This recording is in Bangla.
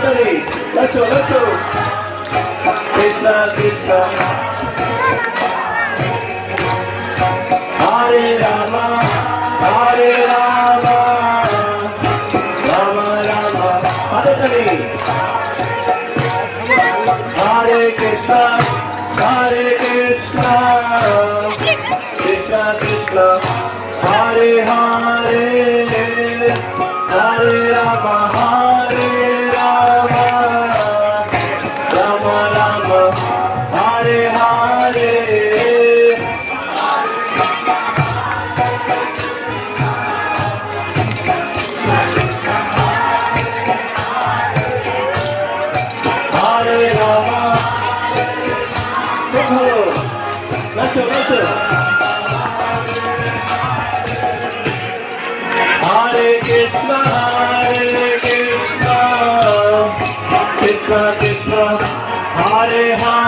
Nacho nacho Krishna Krishna Hare Ram Hare Ram Ram Ram Hare Hare Krishna Hare Krishna Krishna Krishna Hare Hare Let's go, let's go. Hare Krishna, Hare Krishna, Krishna Krishna, Hare Hare.